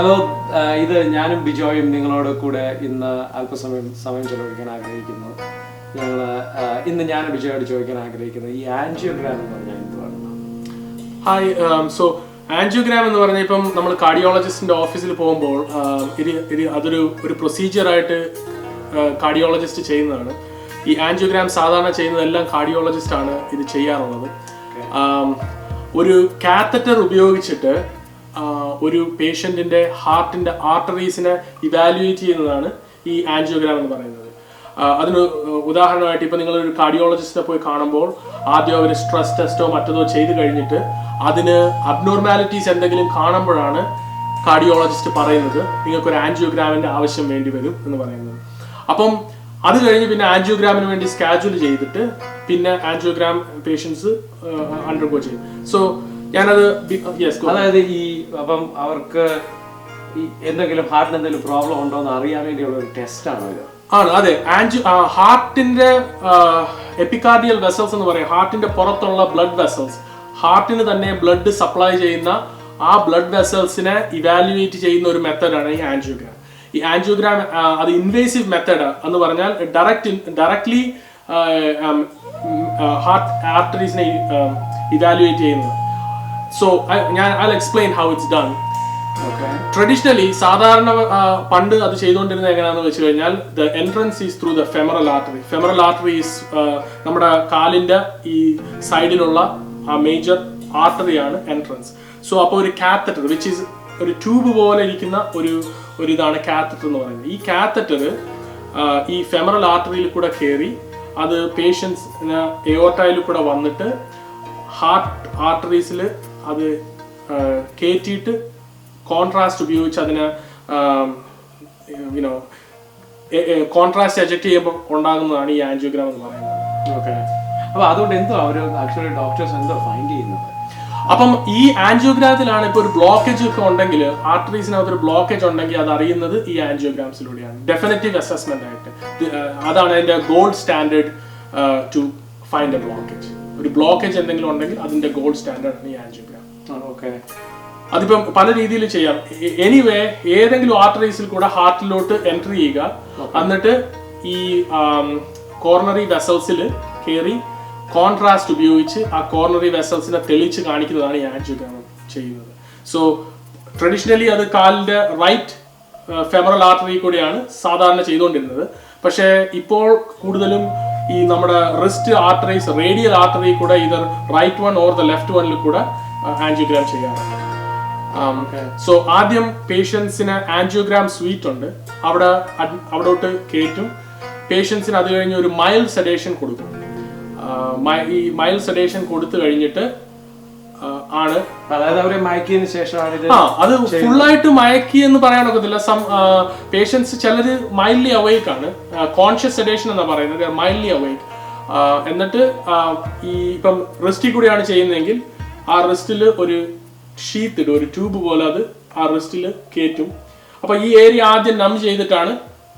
Hello ഇത് ഞാനും ബിജോയും നിങ്ങളോട് കൂടെ ഇന്ന് അല്പസമയം സമയം ചെലവഴിക്കാൻ ആഗ്രഹിക്കുന്നു. ഞങ്ങൾ ഇന്ന് ഞാൻ ബിജോയോട് ചോദിക്കാൻ ആഗ്രഹിക്കുന്നത് ഈ ആൻജിയോഗ്രാം എന്ന് പറഞ്ഞാൽ എന്തുവാണ് ഹായ് സോ ആൻജിയോഗ്രാം എന്ന് പറഞ്ഞാൽ ഇപ്പം നമ്മൾ കാർഡിയോളജിസ്റ്റിന്റെ ഓഫീസിൽ പോകുമ്പോൾ um, ഇത് ഇത് അതൊരു ഒരു പ്രൊസീജിയറായിട്ട് കാർഡിയോളജിസ്റ്റ് ചെയ്യുന്നതാണ്. ഈ ആൻജിയോഗ്രാം സാധാരണ ചെയ്യുന്നതെല്ലാം കാർഡിയോളജിസ്റ്റ് ആണ് ഇത് ചെയ്യാറുള്ളത്. Um, ഒരു കാത്തറ്റർ ഉപയോഗിച്ചിട്ട് ഒരു പേഷ്യന്റിന്റെ ഹാർട്ടിന്റെ ആർട്ടറീസിനെ ഇവാലുവേറ്റ് ചെയ്യുന്നതാണ് ഈ ആൻജിയോഗ്രാം എന്ന് പറയുന്നത്. അതിന് ഉദാഹരണമായിട്ട് ഇപ്പം നിങ്ങൾ ഒരു കാർഡിയോളജിസ്റ്റിനെ പോയി കാണുമ്പോൾ ആദ്യം അവർ സ്ട്രെസ് ടെസ്റ്റോ മറ്റതോ ചെയ്ത് കഴിഞ്ഞിട്ട് അതിന് അബ്നോർമാലിറ്റീസ് എന്തെങ്കിലും കാണുമ്പോഴാണ് കാർഡിയോളജിസ്റ്റ് പറയുന്നത് നിങ്ങൾക്ക് ഒരു ആൻജിയോഗ്രാമിന്റെ ആവശ്യം വേണ്ടി വരും എന്ന് പറയുന്നത്. അപ്പം അത് കഴിഞ്ഞ് പിന്നെ ആൻജിയോഗ്രാമിന് വേണ്ടി സ്കാജുവൽ ചെയ്തിട്ട് പിന്നെ ആൻജിയോഗ്രാം പേഷ്യൻസ് അണ്ടർഗോ ചെയ്യും. സോ ഞാനത് യെസ് അതായത് ഈ അപ്പം അവർക്ക് എന്തെങ്കിലും ഹാർട്ടിന് എന്തെങ്കിലും പ്രോബ്ലം ഉണ്ടോ എന്ന് അറിയാൻ വേണ്ടിയുള്ള ഒരു ടെസ്റ്റാണ് ഇത്. ആണ് അതെ. ആൻജി ഹാർട്ടിന്റെ എപ്പിക്കാർഡിയൽ വെസൽസ് എന്ന് പറയും. ഹാർട്ടിന്റെ പുറത്തുള്ള ബ്ലഡ് വെസൽസ് ഹാർട്ടിന് തന്നെ ബ്ലഡ് സപ്ലൈ ചെയ്യുന്ന ആ ബ്ലഡ് വെസൽസിനെ ഇവാലുവേറ്റ് ചെയ്യുന്ന ഒരു മെത്തഡാണ് ഈ ആൻജിയോഗ്രാം ഈ ആൻജിയോഗ്രാം അത് ഇൻവേസീവ് മെത്തഡ് എന്ന് പറഞ്ഞാൽ ഡയറക്റ്റ് ഡയറക്ട്ലി ഹാർട്ട് ആർട്ടറീസിനെ ഇവാലുവേറ്റ് ചെയ്യുന്നത്. സോ ഞാൻ I explain how it's done traditionally സാധാരണ പണ്ട് അത് ചെയ്തുകൊണ്ടിരുന്ന എങ്ങനെയാണെന്ന് വെച്ച് കഴിഞ്ഞാൽ the entrance is through the femoral artery femoral artery is നമ്മുടെ കാലിന്റെ ഈ സൈഡിലുള്ള ആ മേജർ ആർട്ടറിയാണ് എൻട്രൻസ് സോ അപ്പോൾ ഒരു കാത്തറ്റർ വിച്ച് ഈസ് ഒരു ട്യൂബ് പോലെ ഇരിക്കുന്ന ഒരു ഒരു ഇതാണ് കാത്തറ്റർ എന്ന് പറയുന്നത്. ഈ കാത്തറ്റർ ഈ ഫെമറൽ ആർട്ടറിയിൽ കൂടെ കയറി അത് പേഷ്യൻസിന് എയോട്ടയിൽ കൂടെ വന്നിട്ട് ഹാർട്ട് ആർട്ടറീസിൽ അത് കയറ്റിയിട്ട് കോൺട്രാസ്റ്റ് ഉപയോഗിച്ച് അതിന് യുനോ കോൺട്രാസ്റ്റ് എജക്ട് ചെയ്യുമ്പോൾ ഉണ്ടാകുന്നതാണ് ഈ ആൻജിയോഗ്രാം എന്ന് പറയുന്നത്. ഓക്കെ അപ്പൊ അതുകൊണ്ട് എന്തോ അവർ ആക്ച്വലി ഡോക്ടേഴ്സ് എന്തോ ഫൈൻഡ് ചെയ്യുന്നത്. അപ്പം ഈ ആൻജിയോഗ്രാമത്തിലാണ് ഇപ്പോൾ ഒരു ബ്ലോക്കേജ് ഒക്കെ ഉണ്ടെങ്കിൽ ആർട്ടറീസിനകത്ത് ഒരു ബ്ലോക്കേജ് ഉണ്ടെങ്കിൽ അത് അറിയുന്നത് ഈ ആൻജിയോഗ്രാംസിലൂടെയാണ് ഡെഫിനറ്റീവ് അസസ്മെന്റ് ആയിട്ട്. അതാണ് അതിന്റെ gold standard to find a blockage ഒരു ബ്ലോക്കേജ് എന്തെങ്കിലും ഉണ്ടെങ്കിൽ അതിന്റെ ഗോൾഡ് സ്റ്റാൻഡേർഡ് ഈ ആൻജിയോഗ്രാം ഓക്കെ അതിപ്പം പല രീതിയിൽ ചെയ്യാം. എനിവേ ഏതെങ്കിലും ആർട്ടറീസിൽ കൂടെ ഹാർട്ടിലോട്ട് എൻട്രി ചെയ്യുക. എന്നിട്ട് ഈ കോർണറി വെസൽസിൽ കയറി കോൺട്രാസ്റ്റ് ഉപയോഗിച്ച് ആ കോർണറി വെസൽസിനെ തെളിച്ച് കാണിക്കുന്നതാണ് ഈ ആൻജിയോഗ്രാം ചെയ്യുന്നത്. സോ ട്രഡീഷണലി അത് കാലിന്റെ റൈറ്റ് ഫെമറൽ ആർട്ടറി കൂടെയാണ് സാധാരണ ചെയ്തുകൊണ്ടിരുന്നത്. പക്ഷേ ഇപ്പോൾ കൂടുതലും ഈ നമ്മുടെ റിസ്റ്റ് ആർട്ടറീസ് റേഡിയൽ ആർട്ടറി കൂടെ either right one or the left വണ്ണിൽ കൂടെ ആൻജിയോഗ്രാം ചെയ്യാറുണ്ട്. സോ ആദ്യം പേഷ്യൻസിന് ആൻജിയോഗ്രാം സ്വീറ്റ് ഉണ്ട്. അവിടെ അവിടോട്ട് കയറ്റും. പേഷ്യൻസിന് അത് കഴിഞ്ഞ് ഒരു മൈൽ സെഡേഷൻ കൊടുക്കും. ഈ മൈൽ സെഡേഷൻ കൊടുത്തു കഴിഞ്ഞിട്ട് ആണ്. അതായത് അവരെ മയക്കിയതിന് ശേഷമാണ് ഇത് ആ അത് ഫുള്ളായിട്ട് മയക്കി എന്ന് പറയാനൊക്കത്തില്ല സം പേഷ്യൻസ് ചിലര് മൈൽഡ്ലി അവേക്ക് ആണ്. കോൺഷ്യസ് സെഡേഷൻ എന്നാ പറയുന്നത്. മൈൽഡ്ലി അവൈക്ക് എന്നിട്ട് ഈ ഇപ്പം റിസ്റ്റിൽ കൂടിയാണ് ചെയ്യുന്നതെങ്കിൽ ആ റിസ്റ്റിൽ ഒരു ഷീത്ത് ഇടും. ഒരു ട്യൂബ് പോലെ അത് ആ റിസ്റ്റിൽ കയറ്റും. അപ്പൊ ഈ ഏരിയ ആദ്യം നം ചെയ്തിട്ടാണ്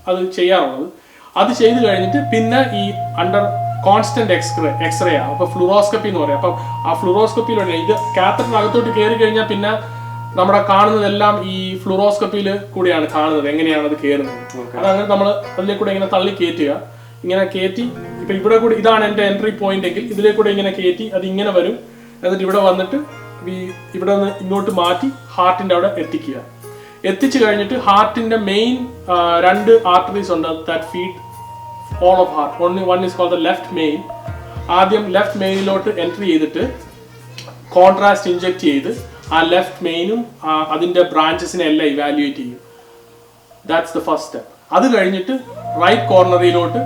അത് ചെയ്യാറുള്ളത്. അത് ചെയ്ത് കഴിഞ്ഞിട്ട് പിന്നെ ഈ അണ്ടർ കോൺസ്റ്റന്റ് എക്സ്റേ എക്സ്റേ ആണ് അപ്പൊ ഫ്ലൂറോസ്കോപ്പി എന്ന് പറയും. അപ്പം ആ ഫ്ലൂറോസ്കപ്പിയിലൂടെ ഇത് കാത്തറിന് അകത്തോട്ട് കയറി കഴിഞ്ഞാൽ പിന്നെ നമ്മുടെ കാണുന്നതെല്ലാം ഈ ഫ്ലൂറോസ്കോപ്പിയിൽ കൂടിയാണ് കാണുന്നത്. എങ്ങനെയാണ് അത് കയറുന്നത് അതങ്ങനെ നമ്മൾ അതിലെ കൂടെ ഇങ്ങനെ തള്ളി കയറ്റുക ഇങ്ങനെ കയറ്റി ഇപ്പൊ ഇവിടെ കൂടി ഇതാണ് എന്റെ എൻട്രി പോയിന്റ് എങ്കിൽ ഇതിലെ കൂടെ ഇങ്ങനെ കയറ്റി അത് ഇങ്ങനെ വരും. എന്നിട്ട് ഇവിടെ വന്നിട്ട് ഈ ഇവിടെ നിന്ന് ഇങ്ങോട്ട് മാറ്റി ഹാർട്ടിന്റെ അവിടെ എത്തിക്കുക. എത്തിച്ചു കഴിഞ്ഞിട്ട് ഹാർട്ടിന്റെ മെയിൻ രണ്ട് ആർട്ടറീസ് ഉണ്ട്. That feed all of heart only one is call the left main ആദ്യം ലെഫ്റ്റ് മെയിനിലോട്ട് എൻട്രി ചെയ്തിട്ട് കോൺട്രാസ്റ്റ് ഇഞ്ചെക്ട് ചെയ്ത് ആ ലെഫ്റ്റ് മെയിനും അതിന്റെ ബ്രാഞ്ചസിനെ എല്ലാം ഇവാലുവേറ്റ് ചെയ്യും. ദാറ്റ്സ് ദ ഫസ്റ്റ് സ്റ്റെപ്പ് അത് കഴിഞ്ഞിട്ട് റൈറ്റ് കോർണറിലോട്ട്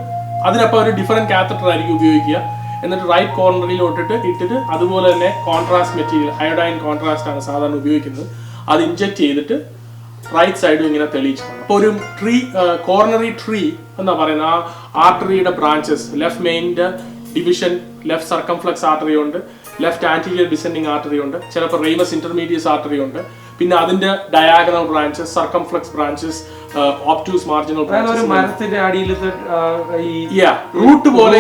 അതിനപ്പോൾ ഒരു ഡിഫറെന്റ് കാത്തറ്റർ ആയിരിക്കും ഉപയോഗിക്കുക. എന്നിട്ട് റൈറ്റ് കോർണറിലോട്ടിട്ട് ഇട്ടിട്ട് അതുപോലെ തന്നെ കോൺട്രാസ്റ്റ് മെറ്റീരിയൽ അയോഡൈൻ കോൺട്രാസ്റ്റ് ആണ് സാധാരണ ഉപയോഗിക്കുന്നത്. അത് ഇഞ്ചെക്ട് ചെയ്തിട്ട് റൈറ്റ് സൈഡും ഇങ്ങനെ തെളിയിച്ചിട്ടുണ്ട് അപ്പോൾ ഒരു ട്രീ കോർണറി ട്രീ എന്നാ പറയുന്നത് ആ ആർട്ടറിയുടെ ബ്രാഞ്ചസ് ലെഫ്റ്റ് മെയിന്റെ ഡിവിഷൻ ലെഫ്റ്റ് സർക്കംഫ്ലക്സ് ആർട്ടറി ഉണ്ട് ലെഫ്റ്റ് ആന്റീരിയർ ഡിസെൻഡിങ് ആർട്ടറി ഉണ്ട് ചിലപ്പോൾ റെയ്മസ് ഇന്റർമീഡിയസ് ആർട്ടറി ഉണ്ട് പിന്നെ അതിന്റെ diagonal branches circumflex branches obtuse marginal branches മരത്തിന്റെ റൂട്ട് പോലെ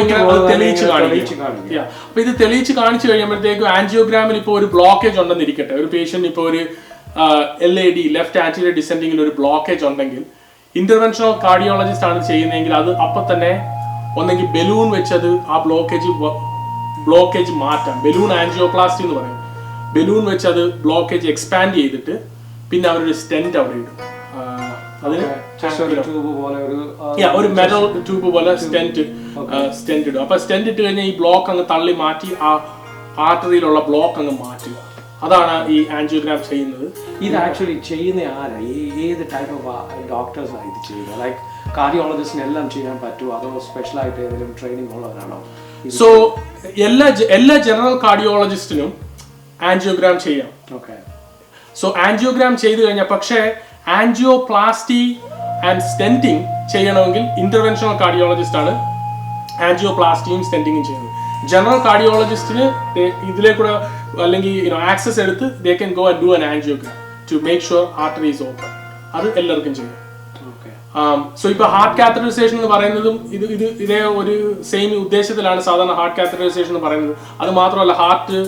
തെളിയിച്ച് കാണിക്കും. Yeah. അപ്പൊ ഇത് തെളിയിച്ച് കാണിച്ചു കഴിയുമ്പോഴത്തേക്കും ആൻജിയോഗ്രാമിൽ ഇപ്പോൾ ഒരു ബ്ലോക്കേജ് ഉണ്ടെന്നിരിക്കട്ടെ ഒരു പേഷ്യന്റ് ഇപ്പോൾ ഒരു L A D left anterior ഡിസെൻഡിങ്ങിൽ ഒരു ബ്ലോക്കേജ് ഉണ്ടെങ്കിൽ ഇന്റർവെൻഷണൽ കാർഡിയോളജിസ്റ്റ് ആണ് ചെയ്യുന്നതെങ്കിൽ അത് അപ്പൊ തന്നെ ഒന്നെങ്കിൽ ബലൂൺ വെച്ചത് ആ ബ്ലോക്കേജ് ബ്ലോക്കേജ് മാറ്റാം ബലൂൺ ആൻജിയോപ്ലാസ്റ്റി എന്ന് പറയും. ബലൂൺ വെച്ച് അത് ബ്ലോക്കേജ് എക്സ്പാൻഡ് ചെയ്തിട്ട് പിന്നെ അവരൊരു സ്റ്റെന്റ് അവിടെ ഇടും. അതിന് ഒരു മെറ്റൽ ട്യൂബ് പോലെ സ്റ്റെന്റ് സ്റ്റെന്റ് ഇടും. അപ്പൊ സ്റ്റെന്റ് ഇട്ട് കഴിഞ്ഞാൽ ഈ ബ്ലോക്ക് അങ്ങ് തള്ളി മാറ്റി ആ ആർട്ടറിയിലുള്ള ബ്ലോക്ക് അങ്ങ് മാറ്റുക. അതാണ് ഈ ആൻജിയോഗ്രാഫ് ചെയ്യുന്നത്. ഇത് ആക്ച്വലി ചെയ്യുന്ന ആരാ? ഏത് ടൈപ്പ് ഓഫ് ഡോക്ടേഴ്സാണ് ഇത് ചെയ്യുന്നത് ലൈക്ക് കാർഡിയോളജിസ്റ്റിന് എല്ലാം ചെയ്യാൻ പറ്റുമോ അതോ സ്പെഷ്യൽ ആയിട്ട് ഏതെങ്കിലും ട്രെയിനിങ് ഉള്ളവരാണോ? സോ എല്ലാ എല്ലാ ജനറൽ കാർഡിയോളജിസ്റ്റിനും ആൻജിയോഗ്രാം ചെയ്യാം. ഓക്കെ സോ ആൻജിയോഗ്രാം ചെയ്തു കഴിഞ്ഞാൽ പക്ഷേ ആൻജിയോപ്ലാസ്റ്റി ആൻഡ് സ്റ്റെന്റിങ് ചെയ്യണമെങ്കിൽ ഇന്റർവെൻഷണൽ കാർഡിയോളജിസ്റ്റ് ആണ് ആൻജിയോപ്ലാസ്റ്റിയും സ്റ്റെന്റിങ്ങും ചെയ്യുന്നത്. ജനറൽ കാർഡിയോളജിസ്റ്റിന് ഇതിലേക്കൂടെ അല്ലെങ്കിൽ ആക്സസ് എടുത്ത് they can go and do an angiogram to make sure artery is open അത് എല്ലാവർക്കും ചെയ്യാം. സോ ഇപ്പൊ ഹാർട്ട് കാത്തറൈസേഷൻ എന്ന് പറയുന്നതും ഇത് ഇത് ഇതേ ഒരു സെയിം ഉദ്ദേശത്തിലാണ് സാധാരണ ഹാർട്ട് കാത്തറൈസേഷൻ എന്ന് പറയുന്നത്. അത് മാത്രമല്ല ഹാർട്ട്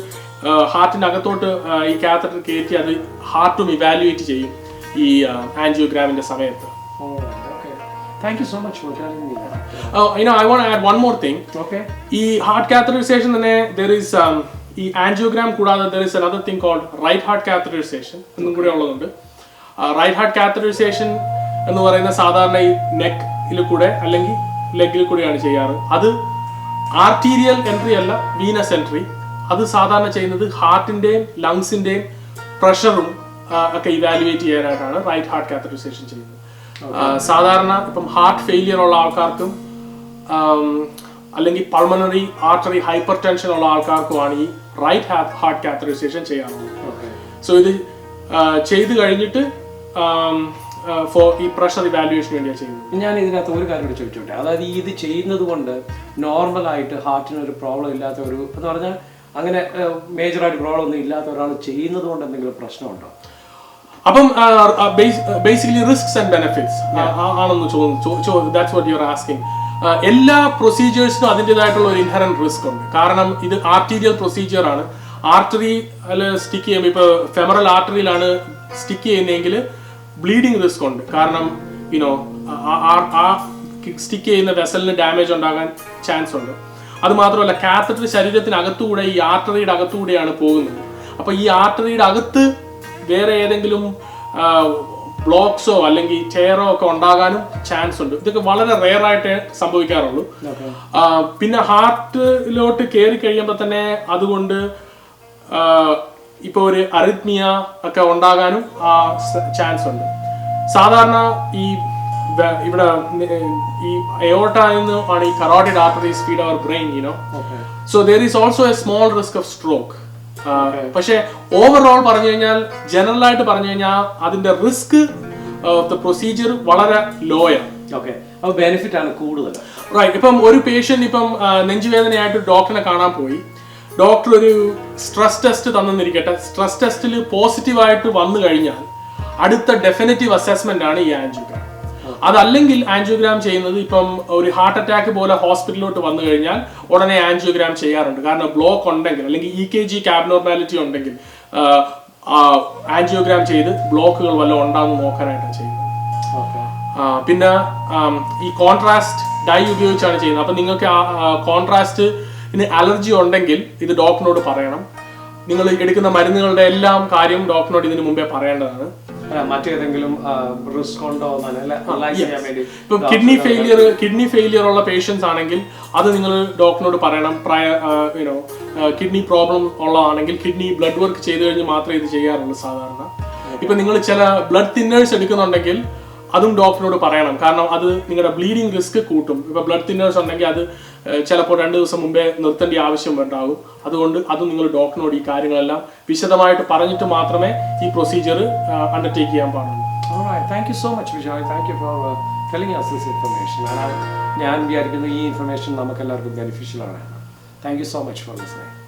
ഹാർട്ടിനകത്തോട്ട് ഈ കാത്തറ്റർ കയറ്റി അത് ഹാർട്ടും ഇവാലുവേറ്റ് ചെയ്യും ഈ ആൻജിയോഗ്രാമിന്റെ സമയത്ത്. Thank you so much for telling me I know I want add one more thing okay ഈ ഹാർട്ട് കാത്തറൈസേഷൻ തന്നെ ദർ ഈസ് ഈ ആൻജിയോഗ്രാം കൂടാതെ there is another thing called right heart catheterization എന്നും കൂടെ ഉള്ളതുണ്ട്. റൈറ്റ് ഹാർട്ട് കാത്തറൈസേഷൻ എന്ന് പറയുന്ന സാധാരണ ഈ നെക്കിൽ കൂടെ അല്ലെങ്കിൽ ലെഗിൽ കൂടെയാണ് ചെയ്യാറ്. അത് ആർട്ടീരിയൽ എൻട്രി അല്ല വീനസ് എൻട്രി അത് സാധാരണ ചെയ്യുന്നത് ഹാർട്ടിന്റെയും ലങ്സിന്റെയും പ്രഷറും ഒക്കെ ഇവാലുവേറ്റ് ചെയ്യാനായിട്ടാണ് റൈറ്റ് ഹാർട്ട് കാത്തറൈസേഷൻ ചെയ്യുന്നത്. സാധാരണ ഇപ്പം ഹാർട്ട് ഫെയിലിയർ ഉള്ള ആൾക്കാർക്കും അല്ലെങ്കിൽ പൾമണറി ആർട്ടറി ഹൈപ്പർ ടെൻഷൻ ഉള്ള ആൾക്കാർക്കുമാണ് ഈ റൈറ്റ് ഹാർട്ട് ഹാർട്ട് കാത്തറൈസേഷൻ ചെയ്യാറുള്ളത് ഓക്കെ സോ ഇത് ചെയ്ത് കഴിഞ്ഞിട്ട് ഫോർ ഈ പ്രഷർ ഇവാലുവേഷന് വേണ്ടിയാണ് ചെയ്യുന്നത്. ഞാൻ ഇതിനകത്ത് ഒരു കാര്യം കൂടി ചോദിച്ചോട്ടെ? അതായത് ഇത് ചെയ്യുന്നത് കൊണ്ട് നോർമലായിട്ട് ഹാർട്ടിന് ഒരു പ്രോബ്ലം ഇല്ലാത്ത ഒരു എന്ന് പറഞ്ഞാൽ അങ്ങനെ മേജറായിട്ട് പ്രോബ്ലം ഒന്നും ഇല്ലാത്ത ഒരാൾ ചെയ്യുന്നത് കൊണ്ട് എന്തെങ്കിലും പ്രശ്നമുണ്ടോ? അപ്പം ബേസിക്കലി റിസ്ക്സ് ആൻഡ് ബെനിഫിറ്റ്സ് ആണെന്ന് ചോദിച്ചു that's what you are asking എല്ലാ പ്രൊസീജിയേഴ്സിനും അതിന്റെതായിട്ടുള്ള ഒരു ഇൻഹറൻ റിസ്ക് ഉണ്ട്. കാരണം ഇത് ആർട്ടീരിയൽ പ്രൊസീജിയർ ആണ്. ആർട്ടറി സ്റ്റിക്ക് ചെയ്യുമ്പോൾ ഇപ്പോൾ ഫെമറൽ ആർട്ടറിയിലാണ് സ്റ്റിക്ക് ചെയ്യുന്നതെങ്കിൽ ബ്ലീഡിങ് റിസ്ക് ഉണ്ട്. കാരണം യുനോ ആ സ്റ്റിക്ക് ചെയ്യുന്ന വെസലിന് ഡാമേജ് ഉണ്ടാകാൻ ചാൻസ് ഉണ്ട്. അത് മാത്രമല്ല കാത്തറ്റർ ശരീരത്തിനകത്തുകൂടെ ഈ ആർട്ടറിയുടെ അകത്തുകൂടെയാണ് പോകുന്നത്. അപ്പോൾ ഈ ആർട്ടറിയുടെ അകത്ത് വേറെ ഏതെങ്കിലും ബ്ലോക്സോ അല്ലെങ്കിൽ ചെയറോ ഒക്കെ ഉണ്ടാകാനും ചാൻസ് ഉണ്ട്. ഇതൊക്കെ വളരെ റെയർ ആയിട്ട് സംഭവിക്കാറുള്ളൂ. പിന്നെ ഹാർട്ടിലോട്ട് കയറി കഴിയുമ്പോൾ തന്നെ അതുകൊണ്ട് ഇപ്പോൾ ഒരു അറിത്മിയ ഒക്കെ ഉണ്ടാകാനും ആ ചാൻസ് ഉണ്ട്. സാധാരണ ഈ ഇവിടെ ഈ എയോട്ട ആണ് ഈ carotid artery speed our brain you know so there is also a small risk of stroke പക്ഷേ ഓവറോൾ പറഞ്ഞു കഴിഞ്ഞാൽ ജനറൽ ആയിട്ട് പറഞ്ഞു കഴിഞ്ഞാൽ അതിന്റെ റിസ്ക് ഓഫ് ദ പ്രൊസീജിയർ വളരെ ലോയാണ് ഓക്കെ അപ്പോൾ ബെനിഫിറ്റ് ആണ് കൂടുതൽ. റൈറ്റ് ഇപ്പം ഒരു പേഷ്യന്റ് ഇപ്പം ആ, നെഞ്ചുവേദനയായിട്ട് ഡോക്ടറിനെ കാണാൻ പോയി. ഡോക്ടർ ഒരു സ്ട്രെസ് ടെസ്റ്റ് തന്നിരിക്കട്ടെ. സ്ട്രെസ് ടെസ്റ്റിൽ പോസിറ്റീവായിട്ട് വന്നു കഴിഞ്ഞാൽ അടുത്ത ഡെഫിനറ്റീവ് അസസ്മെന്റ് ആണ് ഈ ആൻജിയോഗ്രാം അതല്ലെങ്കിൽ ആൻജിയോഗ്രാം ചെയ്യുന്നത് ഇപ്പം ഒരു ഹാർട്ട് അറ്റാക്ക് പോലെ ഹോസ്പിറ്റലിലോട്ട് വന്നു കഴിഞ്ഞാൽ ഉടനെ ആൻജിയോഗ്രാം ചെയ്യാറുണ്ട്. കാരണം ബ്ലോക്ക് ഉണ്ടെങ്കിൽ അല്ലെങ്കിൽ ഇ കെ ജി കാബ്നോർമാലിറ്റി ഉണ്ടെങ്കിൽ ആൻജിയോഗ്രാം ചെയ്ത് ബ്ലോക്കുകൾ വല്ലതും ഉണ്ടാകുന്ന നോക്കാനായിട്ടാണ് ചെയ്യുന്നത്. പിന്നെ ഈ കോൺട്രാസ്റ്റ് ഡൈ ഉപയോഗിച്ചാണ് ചെയ്യുന്നത്. അപ്പം നിങ്ങൾക്ക് കോൺട്രാസ്റ്റ് അലർജി ഉണ്ടെങ്കിൽ ഇത് ഡോക്ടറിനോട് പറയണം. നിങ്ങൾ എടുക്കുന്ന മരുന്നുകളുടെ എല്ലാം കാര്യം ഡോക്ടറിനോട് ഇതിനു മുമ്പേ പറയേണ്ടതാണ്. മറ്റേതെങ്കിലും റിസ്ക് ഉണ്ടോ ഇപ്പൊ കിഡ്നി ഫെയിലിയർ കിഡ്നി ഫെയിലിയർ ഉള്ള പേഷ്യൻസ് ആണെങ്കിൽ അത് നിങ്ങൾ ഡോക്ടറിനോട് പറയണം. പ്രയ യുനോ കിഡ്നി പ്രോബ്ലം ഉള്ളതാണെങ്കിൽ കിഡ്നി ബ്ലഡ് വർക്ക് ചെയ്ത് കഴിഞ്ഞ് മാത്രമേ ഇത് ചെയ്യാറുള്ളൂ സാധാരണ. ഇപ്പൊ നിങ്ങൾ ചില ബ്ലഡ് തിന്നേഴ്സ് എടുക്കുന്നുണ്ടെങ്കിൽ അതും ഡോക്ടറിനോട് പറയണം. കാരണം അത് നിങ്ങളുടെ ബ്ലീഡിംഗ് റിസ്ക് കൂട്ടും. ഇപ്പൊ ബ്ലഡ് തിന്നേഴ്സ് ഉണ്ടെങ്കിൽ അത് ചിലപ്പോൾ രണ്ട് ദിവസം മുമ്പേ നിർത്തേണ്ട ആവശ്യം ഉണ്ടാകും. അതുകൊണ്ട് അതും നിങ്ങൾ ഡോക്ടറിനോട് ഈ കാര്യങ്ങളെല്ലാം വിശദമായിട്ട് പറഞ്ഞിട്ട് മാത്രമേ ഈ പ്രൊസീജിയർ അണ്ടർടേക്ക് ചെയ്യാൻ പാടുള്ളൂ. Vijay. Thank for this information. And I- ഞാൻ വിചാരിക്കുന്നു ഈ ഇൻഫർമേഷൻ നമുക്ക് എല്ലാവർക്കും ബെനിഫിഷ്യൽ ആണ്. Thank you so much for listening